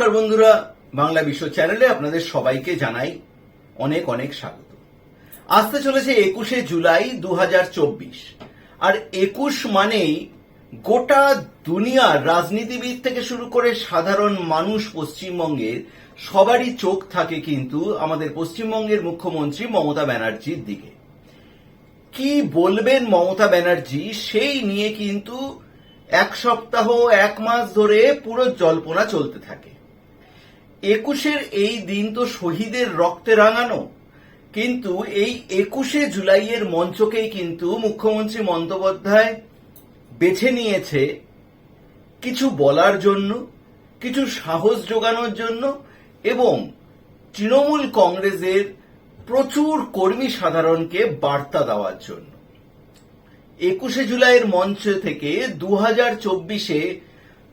নমস্কার বন্ধুরা, বাংলা বিশ্ব চ্যানেলে আপনাদের সবাইকে জানাই অনেক অনেক স্বাগত। আসতে চলেছে একুশে জুলাই দু আর একুশ মানেই গোটা দুনিয়ার রাজনীতিবিদ থেকে শুরু করে সাধারণ মানুষ পশ্চিমবঙ্গের সবারই চোখ থাকে কিন্তু আমাদের পশ্চিমবঙ্গের মুখ্যমন্ত্রী মমতা ব্যানার্জির দিকে। কি বলবেন মমতা ব্যানার্জি? সেই নিয়ে কিন্তু এক সপ্তাহ, এক মাস ধরে পুরো জল্পনা চলতে থাকে। একুশের এই দিন তো শহীদের রক্তে রাঙানো। কিন্তু এই একুশে জুলাইয়ের মঞ্চকেই কিন্তু মুখ্যমন্ত্রী বন্দ্যোপাধ্যায় বেছে নিয়েছে কিছু বলার জন্য, কিছু সাহস যোগানোর জন্য এবং তৃণমূল কংগ্রেসের প্রচুর কর্মী সাধারণকে বার্তা দেওয়ার জন্য। একুশে জুলাইয়ের মঞ্চ থেকে দু হাজার চব্বিশে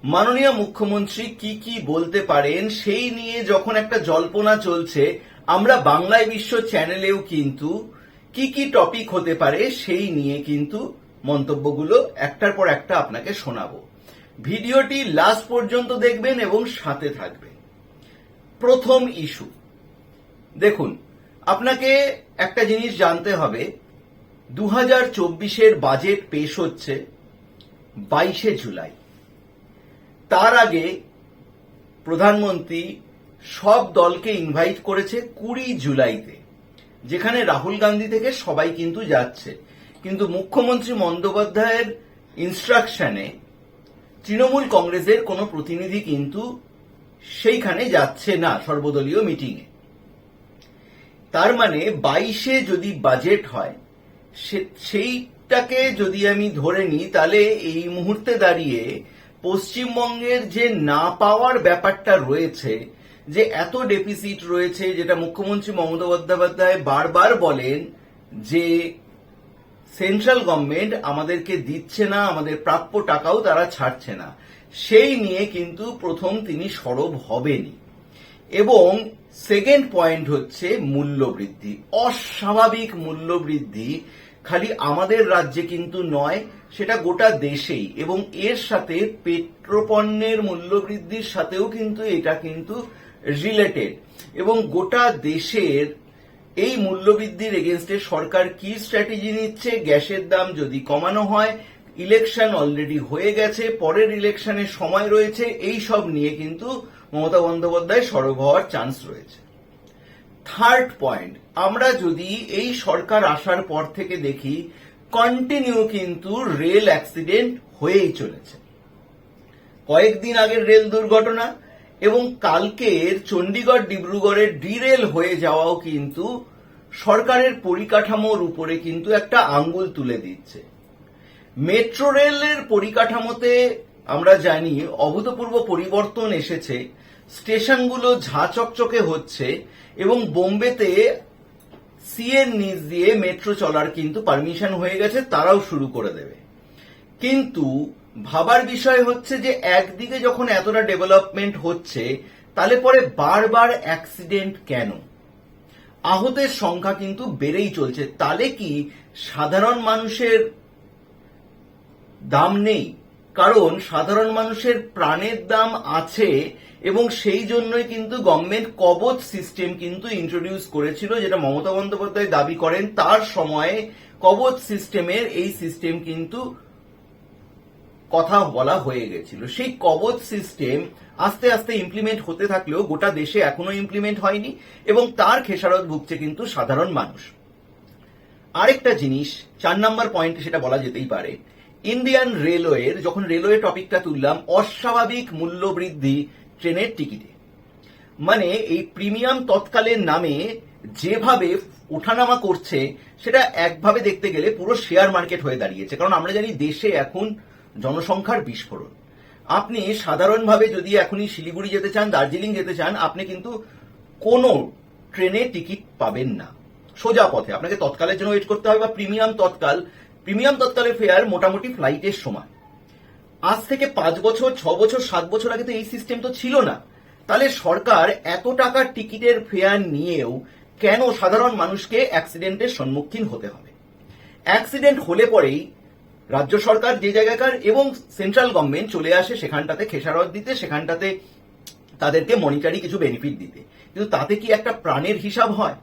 মাননীয় মুখ্যমন্ত্রী কি কি বলতে পারেন সেই নিয়ে যখন একটা জল্পনা চলছে, আমরা বাংলায় বিশ্ব চ্যানেলেও কিন্তু কি কি টপিক হতে পারে সেই নিয়ে কিন্তু মন্তব্যগুলো একটার পর একটা আপনাকে শোনাবো। ভিডিওটি লাস্ট পর্যন্ত দেখবেন এবং সাথে থাকবেন। প্রথম ইস্যু দেখুন, আপনাকে একটা জিনিস জানতে হবে। দু হাজার বাজেট পেশ হচ্ছে বাইশে জুলাই। তার আগে প্রধানমন্ত্রী সব দলকে ইনভাইট করেছে কুড়ি জুলাইতে, যেখানে রাহুল গান্ধী থেকে সবাই কিন্তু যাচ্ছে। কিন্তু মুখ্যমন্ত্রী বন্দ্যোপাধ্যায়ের ইনস্ট্রাকশনে তৃণমূল কংগ্রেসের কোনো প্রতিনিধি কিন্তু সেইখানে যাচ্ছে না সর্বদলীয় মিটিংয়ে তার মানে বাইশে যদি বাজেট হয় সেইটাকে যদি আমি ধরে নিই, তাহলে এই মুহূর্তে দাঁড়িয়ে পশ্চিমবঙ্গের যে না পাওয়ার ব্যাপারটা রয়েছে, যে এত ডেফিসিট রয়েছে, যেটা মুখ্যমন্ত্রী মমতা বন্দ্যোপাধ্যায় বারবার বলেন যে সেন্ট্রাল গভর্নমেন্ট আমাদেরকে দিচ্ছে না, আমাদের প্রাপ্য টাকাও তারা ছাড়ছে না। সেই নিয়ে কিন্তু প্রথম তিনি সরব হবেনি এবং সেকেন্ড পয়েন্ট হচ্ছে মূল্য বৃদ্ধি অস্বাভাবিক মূল্য বৃদ্ধি খালি আমাদের রাজ্যে কিন্তু নয়, সেটা গোটা দেশেই। এবং এর সাথে পেট্রোপণ্যের মূল্য বৃদ্ধির সাথেও কিন্তু এটা কিন্তু রিলেটেড এবং গোটা দেশের এই মূল্যবৃদ্ধির এগেনস্টে সরকার কি স্ট্র্যাটেজি নিচ্ছে, গ্যাসের দাম যদি কমানো হয় ইলেকশন অলরেডি হয়ে গেছে, পরের ইলেকশনের সময় রয়েছে, এই সব নিয়ে কিন্তু মমতা বন্দ্যোপাধ্যায় সরব হওয়ার চান্স রয়েছে। থার্ড পয়েন্ট আমরা যদি এই সরকার আসার পর থেকে দেখি কন্টিনিউ কিন্তু রেল অ্যাক্সিডেন্ট হয়েই চলেছে। কয়েকদিন আগের রেল দুর্ঘটনা এবং কালকের চণ্ডীগড় ডিব্রুগড়ের ডিরেল হয়ে যাওয়াও কিন্তু সরকারের পরিকাঠামোর উপরে কিন্তু একটা আঙ্গুল তুলে দিচ্ছে। মেট্রো রেলের পরিকাঠামোতে আমরা জানি, অভূতপূর্ব পরিবর্তন এসেছে। স্টেশনগুলো ঝাঁ চকচকে হচ্ছে এবং বোম্বেতে সিএর নিচ দিয়ে মেট্রো চলার কিন্তু পারমিশন হয়ে গেছে, তারাও শুরু করে দেবে। কিন্তু ভাবার বিষয় হচ্ছে যে একদিকে যখন এতটা ডেভেলপমেন্ট হচ্ছে, তাহলে পরে বারবার অ্যাক্সিডেন্ট কেন? আহতের সংখ্যা কিন্তু বেড়েই চলছে, তাহলে কি সাধারণ মানুষের দাম নেই? কারণ সাধারণ মানুষের প্রাণের দাম আছে এবং সেই জন্যই কিন্তু গভর্নমেন্ট কবচ সিস্টেম কিন্তু ইন্ট্রোডিউস করেছিল, যেটা মমতা বন্দ্যোপাধ্যায় দাবি করেন তার সময়ে কবচ সিস্টেমের এই সিস্টেম কিন্তু কথা বলা হয়ে গেছিল। সেই কবচ সিস্টেম আস্তে আস্তে ইমপ্লিমেন্ট হতে থাকলেও গোটা দেশে এখনও ইমপ্লিমেন্ট হয়নি এবং তার খেসারত ভুগছে কিন্তু সাধারণ মানুষ। আরেকটা জিনিস, চার নাম্বার পয়েন্টে সেটা বলা যেতেই পারে। ইন্ডিয়ান রেলওয়ের যখন রেলওয়ে টপিকটা তুললাম, অস্বাভাবিক মূল্য বৃদ্ধি ট্রেনের টিকিটে। মানে এই প্রিমিয়াম তৎকালের নামে যেভাবে ওঠানামা করছে, সেটা একভাবে দেখতে গেলে পুরো শেয়ার মার্কেট হয়ে দাঁড়িয়েছে। কারণ আমরা জানি দেশে এখন জনসংখ্যার বিস্ফোরণ। আপনি সাধারণভাবে যদি এখনই শিলিগুড়ি যেতে চান, দার্জিলিং যেতে চান, আপনি কিন্তু কোনো ট্রেনে টিকিট পাবেন না। সোজা পথে। আপনাকে তৎকালের জন্য ওয়েট করতে হবে বা প্রিমিয়াম তৎকাল প্রিমিয়াম তৎকালের ফেয়ার মোটামুটি ফ্লাইটের সময়। আজ থেকে পাঁচ বছর, ছ বছর, সাত বছর আগে তো এই সিস্টেম তো ছিল না। তাহলে সরকার এত টাকার টিকিটের ফেয়ার নিয়েও কেন সাধারণ মানুষকে অ্যাক্সিডেন্টের সম্মুখীন হতে হবে? অ্যাক্সিডেন্ট হলে পরেই রাজ্য সরকার যে জায়গাকার এবং সেন্ট্রাল গভর্নমেন্ট চলে আসে সেখানটাতে খেসারত দিতে, সেখানটাতে তাদেরকে মনিটারি কিছু বেনিফিট দিতে। কিন্তু তাতে কি একটা প্রাণের হিসাব হয়?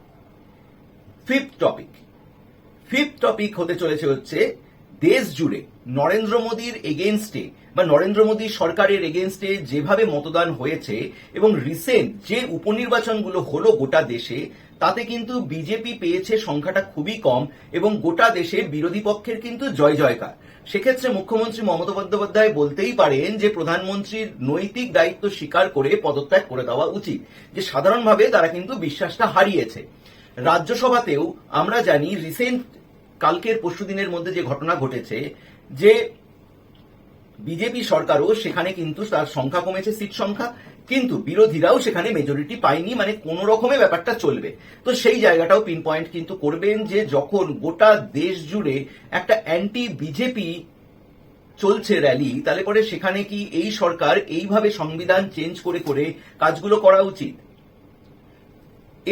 ফিফথ টপিক ফিফথ টপিক হতে চলেছে হচ্ছে দেশ জুড়ে নরেন্দ্র মোদীর এগেনস্টে বা নরেন্দ্র মোদী সরকারের এগেনস্টে যেভাবে মতদান হয়েছে এবং রিসেন্ট যে উপনির্বাচনগুলো হলো গোটা দেশে, তাতে কিন্তু বিজেপি পেয়েছে সংখ্যাটা খুবই কম এবং গোটা দেশে বিরোধী পক্ষের কিন্তু জয় জয়কার। সেক্ষেত্রে মুখ্যমন্ত্রী মমতা বন্দ্যোপাধ্যায় বলতেই পারেন যে প্রধানমন্ত্রীর নৈতিক দায়িত্ব স্বীকার করে পদত্যাগ করে দেওয়া উচিত, যে সাধারণভাবে তারা কিন্তু বিশ্বাসটা হারিয়েছে। রাজ্যসভাতেও আমরা জানি রিসেন্ট কালকের পরশুদিনের মধ্যে যে ঘটনা ঘটেছে, যে বিজেপি সরকারও সেখানে কিন্তু তার সংখ্যা কমেছে, সিট সংখ্যা, কিন্তু বিরোধীরাও সেখানে মেজরিটি পায়নি মানে কোন রকমে ব্যাপারটা চলবে। তো সেই জায়গাটাও পিন পয়েন্ট কিন্তু করবেন যে যখন গোটা দেশ জুড়ে একটা অ্যান্টি বিজেপি চলছে র্যালি তাহলে পরে সেখানে কি এই সরকার এইভাবে সংবিধান চেঞ্জ করে করে কাজগুলো করা উচিত?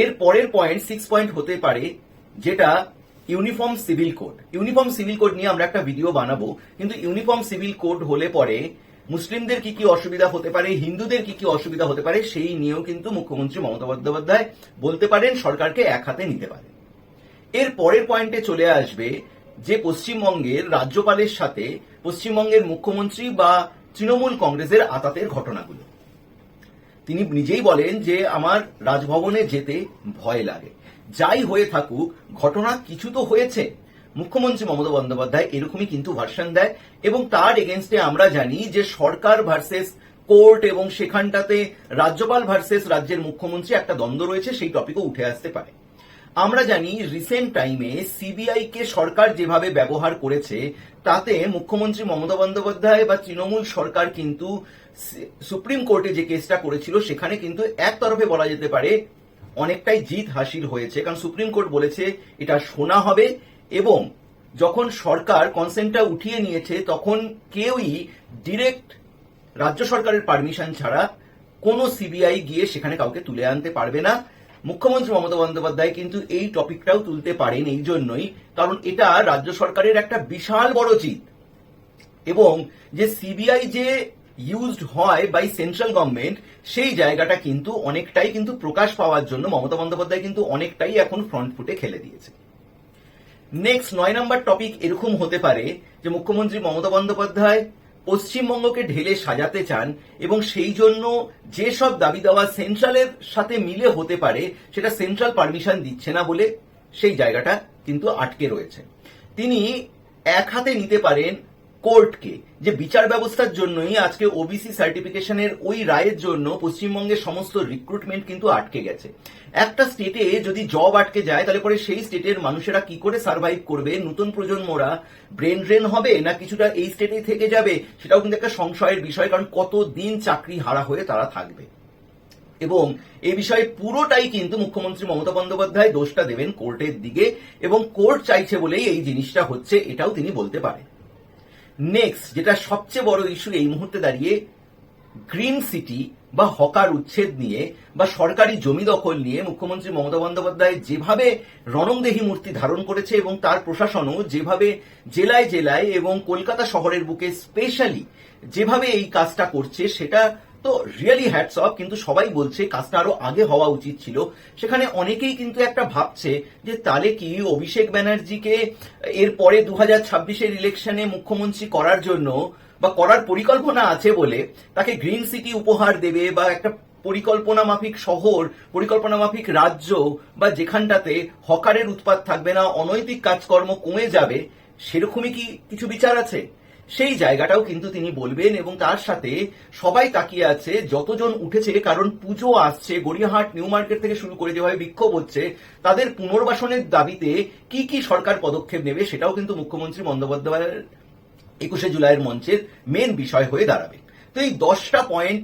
এর পরের পয়েন্ট সিক্স পয়েন্ট হতে পারে, যেটা uniform civil code uniform civil code নিয়ে আমরা একটা ভিডিও বানাবো, কিন্তু ইউনিফর্ম সিভিল কোড হলে পরে মুসলিমদের কি কি অসুবিধা হতে পারে, হিন্দুদের কি কি অসুবিধা হতে পারে, সেই নিয়েও কিন্তু মুখ্যমন্ত্রী মমতা বন্দ্যোপাধ্যায় বলতে পারেন, সরকারকে এক হাতে নিতে পারে। এর পরের পয়েন্টে চলে আসবে যে পশ্চিমবঙ্গের রাজ্যপালের সাথে পশ্চিমবঙ্গের মুখ্যমন্ত্রী বা তৃণমূল কংগ্রেসের আতাতের ঘটনাগুলো। তিনি নিজেই বলেন যে আমার রাজভবনে যেতে ভয় লাগে। যাই হয়ে থাকুক, ঘটনা কিছু তো হয়েছে। মুখ্যমন্ত্রী মমতা বন্দ্যোপাধ্যায় এরকমই কিন্তু ভার্সন দেয় এবং তার এগেনস্টে আমরা জানি যে সরকার ভার্সেস কোর্ট এবং সেখানটাতে রাজ্যপাল ভার্সেস রাজ্যের মুখ্যমন্ত্রী একটা দ্বন্দ্ব রয়েছে, সেই টপিকও উঠে আসতে পারে। আমরা জানি রিসেন্ট টাইমে সিবিআই কে সরকার যেভাবে ব্যবহার করেছে, তাতে মুখ্যমন্ত্রী মমতা বন্দ্যোপাধ্যায় বা তৃণমূল সরকার কিন্তু সুপ্রিম কোর্টে যে কেসটা করেছিল, সেখানে কিন্তু এক তরফে বলা যেতে পারে অনেকটাই জিত হাসিল হয়েছে। কারণ সুপ্রিম কোর্ট বলেছে এটা শোনা হবে এবং যখন সরকার কনসেন্টটা উঠিয়ে নিয়েছে, তখন কেউই ডিরেক্ট রাজ্য সরকারের পারমিশন ছাড়া কোনো সিবিআই গিয়ে সেখানে কাউকে তুলে আনতে পারবে না। মুখ্যমন্ত্রী মমতা বন্দ্যোপাধ্যায় কিন্তু এই টপিকটাও তুলতে পারেন এই জন্যই, কারণ এটা রাজ্য সরকারের একটা বিশাল বড় জিত। এবং যে সিবিআই যে ইউজড হয় বাই সেন্ট্রাল গভর্নমেন্ট সেই জায়গাটা কিন্তু অনেকটাই কিন্তু প্রকাশ পাওয়ার জন্য মমতা বন্দ্যোপাধ্যায় কিন্তু অনেকটাই এখন ফ্রন্ট ফুটে খেলে দিয়েছে। নেক্সট নয় নম্বর টপিক এরকম হতে পারে যে মুখ্যমন্ত্রী মমতা বন্দ্যোপাধ্যায় পশ্চিমবঙ্গকে ঢেলে সাজাতে চান এবং সেই জন্য যেসব দাবি দেওয়া সেন্ট্রালের সাথে মিলে হতে পারে, সেটা সেন্ট্রাল পারমিশন দিচ্ছে না বলে সেই জায়গাটা কিন্তু আটকে রয়েছে। তিনি এক হাতে নিতে পারেন কোর্টকে যে বিচার ব্যবস্থার জন্যই আজকে ওবিসি সার্টিফিকেশনের ওই রায়ের জন্য পশ্চিমবঙ্গের সমস্ত রিক্রুটমেন্ট কিন্তু আটকে গেছে। একটা স্টেটে যদি জব আটকে যায়, তাহলে পরে সেই স্টেটের মানুষেরা কি করে সার্ভাইভ করবে? নতুন প্রজন্মরা ব্রেন ড্রেন হবে না কিছুটা এই স্টেটেই থেকে যাবে? সেটাও কিন্তু একটা সংশয়ের বিষয়, কারণ কত দিন চাকরি হারা হয়ে তারা থাকবে? এবং এ বিষয়ে পুরোটাই কিন্তু মুখ্যমন্ত্রী মমতা বন্দ্যোপাধ্যায় দোষটা দেবেন কোর্টের দিকে, এবং কোর্ট চাইছে বলেই এই জিনিসটা হচ্ছে, এটাও তিনি বলতে পারেন। নেক্সট যেটা সবচেয়ে বড় ইস্যু এই মুহূর্তে দাঁড়িয়ে গ্রিন সিটি বা হকার উচ্ছেদ নিয়ে বা সরকারি জমি দখল নিয়ে মুখ্যমন্ত্রী মমতা বন্দ্যোপাধ্যায় যেভাবে রণংদেহী মূর্তি ধারণ করেছে এবং তার প্রশাসনও যেভাবে জেলায় জেলায় এবং কলকাতা শহরের বুকে স্পেশালি যেভাবে এই কাজটা করছে, সেটা তো রিয়েলি হ্যাটস অফ কিন্তু সবাই বলছে কাজটা আরও আগে হওয়া উচিত ছিল। সেখানে অনেকেই কিন্তু একটা ভাবছে যে তাহলে কি অভিষেক ব্যানার্জিকে এর পরে দু হাজার ছাব্বিশের ইলেকশনে মুখ্যমন্ত্রী করার জন্য বা করার পরিকল্পনা আছে বলে তাকে গ্রিন সিটি উপহার দেবে বা একটা পরিকল্পনা মাফিক শহর, পরিকল্পনা মাফিক রাজ্য বা যেখানটাতে হকারের উৎপাত থাকবে না, অনৈতিক কাজকর্ম কমে যাবে, সেরকমই কি কিছু বিচার আছে? সেই জায়গাটাও কিন্তু তিনি বলবেন এবং তার সাথে সবাই তাকিয়ে আছে, যতজন উঠেছে, কারণ পুজো আসছে, গড়িয়াহাট, নিউ মার্কেট থেকে শুরু করে যেভাবে বিক্ষোভ হচ্ছে, তাদের পুনর্বাসনের দাবিতে কি কি সরকার পদক্ষেপ নেবে সেটাও কিন্তু মুখ্যমন্ত্রী বন্দ্যোপাধ্যায়ের একুশে জুলাইয়ের মঞ্চের মেন বিষয় হয়ে দাঁড়াবে। তো এই দশটা পয়েন্ট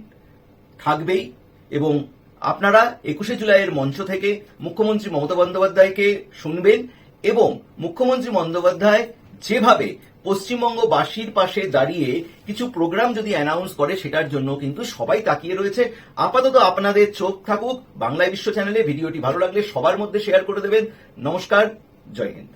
থাকবেই এবং আপনারা একুশে জুলাইয়ের মঞ্চ থেকে মুখ্যমন্ত্রী মমতা বন্দ্যোপাধ্যায়কে শুনবেন এবং মুখ্যমন্ত্রী বন্দ্যোপাধ্যায় যেভাবে পশ্চিমবঙ্গবাসীর পাশে দাঁড়িয়ে কিছু প্রোগ্রাম যদি অ্যানাউন্স করে, সেটার জন্য কিন্তু সবাই তাকিয়ে রয়েছে। আপাতত আপনাদের চোখ থাকুক, বাংলায় বিশ্ব চ্যানেলে ভিডিওটি ভালো লাগলে সবার মধ্যে শেয়ার করে দেবেন। নমস্কার, জয় হিন্দ।